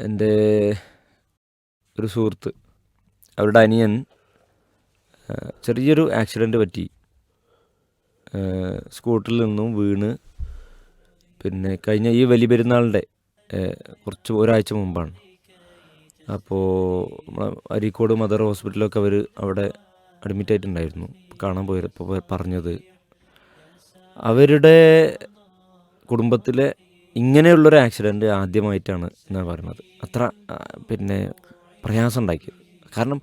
എന്റെ ഒരു സുഹൃത്ത് അവരുടെ അനിയൻ ചെറിയൊരു ആക്സിഡന്റ് പറ്റി. സ്കൂട്ടറിൽ നിന്നും വീണ്. പിന്നെ കഴിഞ്ഞ ഈ വലിയ പെരുന്നാളിന്റെ കുറച്ച് ഒരാഴ്ച മുമ്പാണ്. അപ്പോൾ അരീക്കോട് മദർ ഹോസ്പിറ്റലൊക്കെ അവർ അവിടെ അഡ്മിറ്റ് ആയിട്ടുണ്ടായിരുന്നു. കാണാൻ പോയപ്പോൾ പറഞ്ഞത്. അവരുടെ കുടുംബത്തിലെ ഇങ്ങനെയുള്ളൊരു ആക്സിഡന്റ് ആദ്യമായിട്ടാണ് ഞാൻ പറയുന്നത്. അത്ര പിന്നെ പ്രയാസം ഉണ്ടാക്കിയത് കാരണം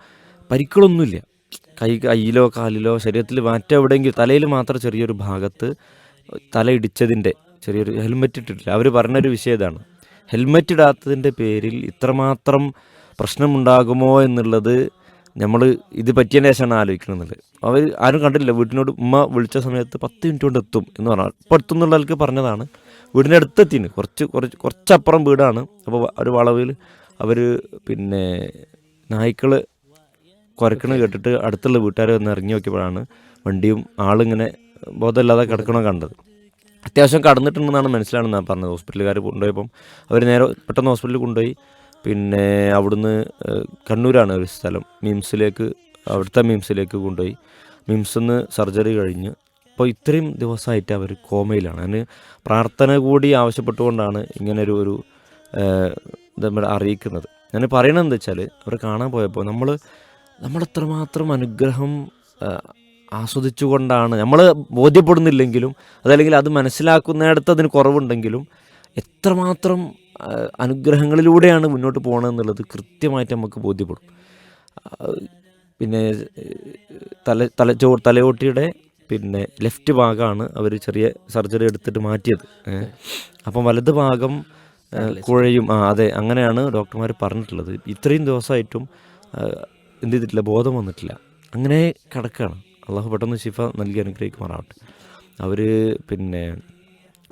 പരിക്കുകളൊന്നുമില്ല. കൈ കയ്യിലോ കാലിലോ ശരീരത്തിൽ മാറ്റം എവിടെയെങ്കിലും തലയിൽ മാത്രം ചെറിയൊരു ഭാഗത്ത് തല ഇടിച്ചതിന്റെ ചെറിയൊരു ഹെൽമെറ്റ് ഇട്ടിട്ടില്ല. അവർ പറഞ്ഞൊരു വിഷയം ഇതാണ്. ഹെൽമെറ്റ് ഇടാത്തതിന്റെ പേരിൽ ഇത്രമാത്രം പ്രശ്നമുണ്ടാകുമോ എന്നുള്ളത് നമ്മൾ ഇത് പറ്റിയതിന് ശേഷമാണ് ആലോചിക്കുന്നത് അവർ ആരും കണ്ടില്ല വീട്ടിനോട് ഉമ്മ വിളിച്ച സമയത്ത് പത്ത് മിനിറ്റ് കൊണ്ട് എത്തും എന്ന് പറഞ്ഞാൽ ഇപ്പോൾ എത്തുന്നുള്ളവർക്ക് പറഞ്ഞതാണ്. വീടിന്റെ അടുത്തെത്തിന് കുറച്ച് കുറച്ച് കുറച്ചപ്പുറം വീടാണ്. അപ്പോൾ ഒരു വളവിൽ അവർ പിന്നെ നായ്ക്കൾ കുരക്കണ കേട്ടിട്ട് അടുത്തുള്ള വീട്ടുകാർ വന്ന് ഇറങ്ങി നോക്കിയപ്പോഴാണ് വണ്ടിയും ആളിങ്ങനെ ബോധമില്ലാതെ കിടക്കണ കണ്ടത്. അത്യാവശ്യം കടന്നിട്ടുണ്ടെന്നാണ് മനസ്സിലാണെന്നാണ് പറഞ്ഞത്. ഹോസ്പിറ്റലുകാർ കൊണ്ടുപോയപ്പം അവർ നേരെ പെട്ടെന്ന് ഹോസ്പിറ്റലിൽ കൊണ്ടുപോയി. പിന്നെ അവിടുന്ന് കണ്ണൂരാണ് ഒരു സ്ഥലം. മിംസിലേക്ക് അവിടുത്തെ മിംസിലേക്ക് കൊണ്ടുപോയി. മിംസിൽ നിന്ന് സർജറി കഴിഞ്ഞ് അപ്പോൾ ഇത്രയും ദിവസമായിട്ട് അവർ കോമയിലാണ്. അതിന് പ്രാർത്ഥന കൂടി ആവശ്യപ്പെട്ടുകൊണ്ടാണ് ഇങ്ങനൊരു ഒരു ഇത് അറിയിക്കുന്നത്. ഞാൻ പറയണത് എന്താ വെച്ചാൽ അവർ കാണാൻ പോയപ്പോൾ നമ്മൾ നമ്മളെത്രമാത്രം അനുഗ്രഹം ആസ്വദിച്ചുകൊണ്ടാണ്. നമ്മൾ ബോധ്യപ്പെടുന്നില്ലെങ്കിലും അതല്ലെങ്കിൽ അത് മനസ്സിലാക്കുന്നിടത്ത് അതിന് കുറവുണ്ടെങ്കിലും എത്രമാത്രം അനുഗ്രഹങ്ങളിലൂടെയാണ് മുന്നോട്ട് പോകണമെന്നുള്ളത് കൃത്യമായിട്ട് നമുക്ക് ബോധ്യപ്പെടും. പിന്നെ തല തലച്ചോ തലയോട്ടിയുടെ പിന്നെ ലെഫ്റ്റ് ഭാഗമാണ് അവർ ചെറിയ സർജറി എടുത്തിട്ട് മാറ്റിയത്. അപ്പം വലത് ഭാഗം കുഴയും ആ അതെ അങ്ങനെയാണ് ഡോക്ടർമാർ പറഞ്ഞിട്ടുള്ളത്. ഇത്രയും ദിവസമായിട്ടും എന്ത് ചെയ്തിട്ടില്ല ബോധം വന്നിട്ടില്ല. അങ്ങനെ കിടക്കുകയാണ് അള്ളാഹു പെട്ടെന്ന് ശിഫ നൽകി അനുഗ്രഹിക്കുമാറാവട്ടെ. അവർ പിന്നെ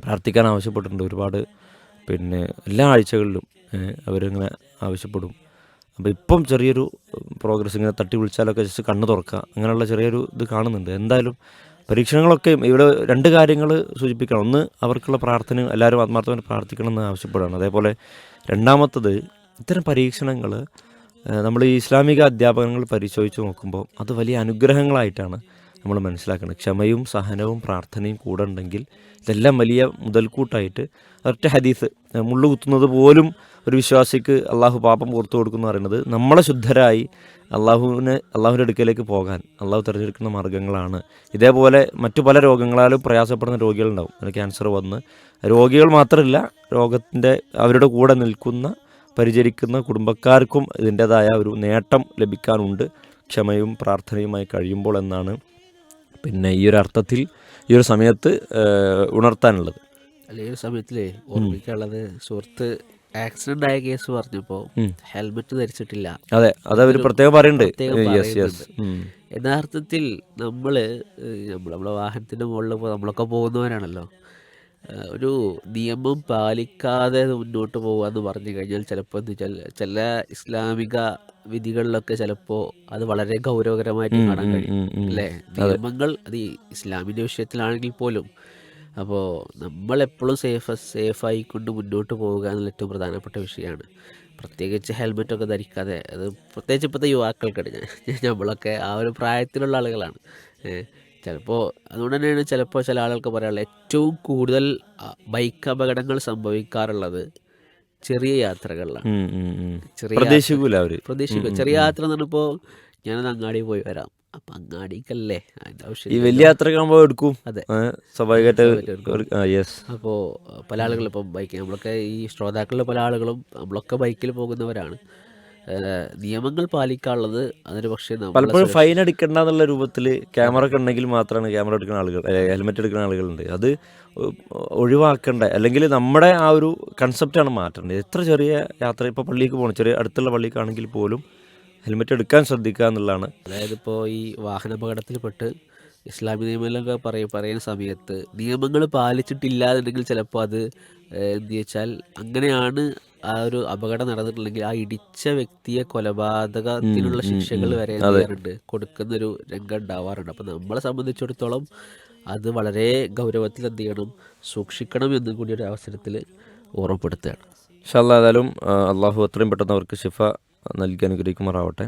പ്രാർത്ഥിക്കാൻ ആവശ്യപ്പെട്ടിട്ടുണ്ട് ഒരുപാട്. പിന്നെ എല്ലാ ആഴ്ചകളിലും അവരിങ്ങനെ ആവശ്യപ്പെടും. അപ്പോൾ ഇപ്പം ചെറിയൊരു പ്രോഗ്രസ് ഇങ്ങനെ തട്ടി വിളിച്ചാലൊക്കെ ജസ്റ്റ് കണ്ണ് തുറക്കുക. അങ്ങനെയുള്ള ചെറിയൊരു ഇത് കാണുന്നുണ്ട്. എന്തായാലും പരീക്ഷണങ്ങളൊക്കെ ഇവിടെ രണ്ട് കാര്യങ്ങൾ സൂചിപ്പിക്കണം. ഒന്ന് അവർക്കുള്ള പ്രാർത്ഥന എല്ലാവരും ആത്മാർത്ഥമായി പ്രാർത്ഥിക്കണം എന്ന് ആവശ്യപ്പെടുകയാണ്. അതേപോലെ രണ്ടാമത്തത് ഇത്തരം പരീക്ഷണങ്ങൾ നമ്മൾ ഈ ഇസ്ലാമിക അധ്യാപനങ്ങൾ പരിശോധിച്ച് നോക്കുമ്പോൾ അത് വലിയ അനുഗ്രഹങ്ങളായിട്ടാണ് നമ്മൾ മനസ്സിലാക്കണം. ക്ഷമയും സഹനവും പ്രാർത്ഥനയും കൂടെ ഉണ്ടെങ്കിൽ ഇതെല്ലാം വലിയ മുതൽക്കൂട്ടായിട്ട് ഒറ്റ ഹദീസ് മുള്ളു കുത്തുന്നത് പോലും ഒരു വിശ്വാസിക്ക് അള്ളാഹു പാപം പുറത്തു കൊടുക്കുന്നു പറയുന്നത് നമ്മളെ ശുദ്ധരായി അള്ളാഹുവിനെ അള്ളാഹുവിന്റെ അടുക്കലേക്ക് പോകാൻ അള്ളാഹു തിരഞ്ഞെടുക്കുന്ന മാർഗങ്ങളാണ് ഇതേപോലെ മറ്റു പല രോഗങ്ങളാലും പ്രയാസപ്പെടുന്ന രോഗികളുണ്ടാവും. ക്യാൻസർ വന്ന്. രോഗികൾ മാത്രമല്ല രോഗത്തിന്റെ അവരുടെ കൂടെ നിൽക്കുന്ന പരിചരിക്കുന്ന കുടുംബക്കാർക്കും ഇതിന്റെതായ ഒരു നേട്ടം ലഭിക്കാനുണ്ട്. ക്ഷമയും പ്രാർത്ഥനയുമായി കഴിയുമ്പോൾ എന്നാണ് പിന്നെ ഈ ഒരു അർത്ഥത്തിൽ ഈ ഒരു സമയത്ത് ഉണർത്താനുള്ളത്. അല്ല ഈ ഒരു സമയത്തിലേ ഓർമ്മിക്കാനുള്ളത് സുഹൃത്ത് ആക്സിഡന്റ് ആയ കേസ് പറഞ്ഞപ്പോ. ഹെൽമെറ്റ് ധരിച്ചിട്ടില്ല. അതെ അത് അവർ പ്രത്യേകം പറയുന്നുണ്ട്. യഥാർത്ഥത്തിൽ നമ്മൾ നമ്മൾ നമ്മളെ വാഹനത്തിന്റെ മുകളിൽ നമ്മളൊക്കെ പോകുന്നവരാണല്ലോ. ഒരു നിയമം പാലിക്കാതെ മുന്നോട്ട് പോകുക എന്ന് പറഞ്ഞു കഴിഞ്ഞാൽ ചിലപ്പോൾ എന്ന് വെച്ചാൽ ചില ഇസ്ലാമിക വിധികളിലൊക്കെ ചിലപ്പോ അത് വളരെ ഗൗരവകരമായിട്ട് കാണാൻ കഴിയും. അല്ലേ? നിയമങ്ങൾ അത് ഇസ്ലാമിന്റെ ഇസ്ലാമിന്റെ വിഷയത്തിലാണെങ്കിൽ പോലും അപ്പോൾ നമ്മൾ എപ്പോഴും സേഫ് സേഫായിക്കൊണ്ട് മുന്നോട്ട് പോവുക എന്നുള്ള ഏറ്റവും പ്രധാനപ്പെട്ട വിഷയമാണ്. പ്രത്യേകിച്ച് ഹെൽമെറ്റൊക്കെ ധരിക്കാതെ അത് പ്രത്യേകിച്ച് ഇപ്പോഴത്തെ യുവാക്കൾക്കിടെ നമ്മളൊക്കെ ആ ഒരു പ്രായത്തിലുള്ള ആളുകളാണ്. ചിലപ്പോൾ അതുകൊണ്ട് തന്നെയാണ് ചിലപ്പോൾ ചില ആളുകൾക്ക് പറയാനുള്ളത് ഏറ്റവും കൂടുതൽ ബൈക്ക് അപകടങ്ങൾ സംഭവിക്കാറുള്ളത് ചെറിയ യാത്രകളിലാണ്. ചെറിയ പ്രതീക്ഷിക്കൂല അവർ. പ്രതീക്ഷിക്കുക ചെറിയ യാത്ര എന്ന് പറഞ്ഞപ്പോൾ ഞാനത് അങ്ങാടി പോയി വരാം. അപ്പൊ അങ്ങാടിക്കല്ലേ? ഈ വലിയ യാത്രയാകുമ്പോൾ എടുക്കും. അതെ. സ്വാഭാവികമായിട്ട് അപ്പോ പല ആളുകളും ഇപ്പം ബൈക്ക് നമ്മളൊക്കെ ഈ ശ്രോതാക്കളിലെ പല ആളുകളും നമ്മളൊക്കെ ബൈക്കിൽ പോകുന്നവരാണ്. നിയമങ്ങൾ പാലിക്കാനുള്ളത് അതിന് പക്ഷേ പലപ്പോഴും ഫൈൻ അടിക്കണ്ട എന്നുള്ള രൂപത്തിൽ ക്യാമറ ഒക്കെ ഉണ്ടെങ്കിൽ മാത്രമാണ് ക്യാമറ എടുക്കുന്ന ആളുകൾ ഹെൽമെറ്റ് എടുക്കുന്ന ആളുകളുണ്ട്. അത് ഒഴിവാക്കേണ്ട. അല്ലെങ്കിൽ നമ്മുടെ ആ ഒരു കൺസെപ്റ്റാണ് മാറ്റേണ്ടത്. എത്ര ചെറിയ യാത്ര ഇപ്പോൾ പള്ളിക്ക് പോകണം ചെറിയ അടുത്തുള്ള പള്ളിക്കാണെങ്കിൽ പോലും ഹെൽമെറ്റ് എടുക്കാൻ ശ്രദ്ധിക്കുക എന്നുള്ളതാണ്. അതായത് ഇപ്പോൾ ഈ വാഹനാപകടത്തിൽപ്പെട്ട് ഇസ്ലാമിക നിയമങ്ങളൊക്കെ പറയും പറയുന്ന സമയത്ത് നിയമങ്ങൾ പാലിച്ചിട്ടില്ല എന്നുണ്ടെങ്കിൽ ചിലപ്പോൾ അത് എന്ത് വെച്ചാൽ അങ്ങനെയാണ് ആ ഒരു അപകടം നടന്നിട്ടുണ്ടെങ്കിൽ ആ ഇടിച്ച വ്യക്തിയെ കൊലപാതകത്തിനുള്ള ശിക്ഷകൾ വരെ എന്ത് കൊടുക്കുന്ന ചെയ്യാറുണ്ട് കൊടുക്കുന്നൊരു രംഗം ഉണ്ടാവാറുണ്ട്. അപ്പം നമ്മളെ സംബന്ധിച്ചിടത്തോളം അത് വളരെ ഗൗരവത്തിൽ എന്ത് ചെയ്യണം സൂക്ഷിക്കണം എന്നും കൂടി ഒരു അവസരത്തിൽ ഓർമ്മപ്പെടുത്തുകയാണ്. ഇൻഷാല്ലാ ഏതായാലും അള്ളാഹു എത്രയും പെട്ടെന്ന് അവർക്ക് ശിഫ നൽകി അനുഗ്രഹിക്കുമാറാവട്ടെ.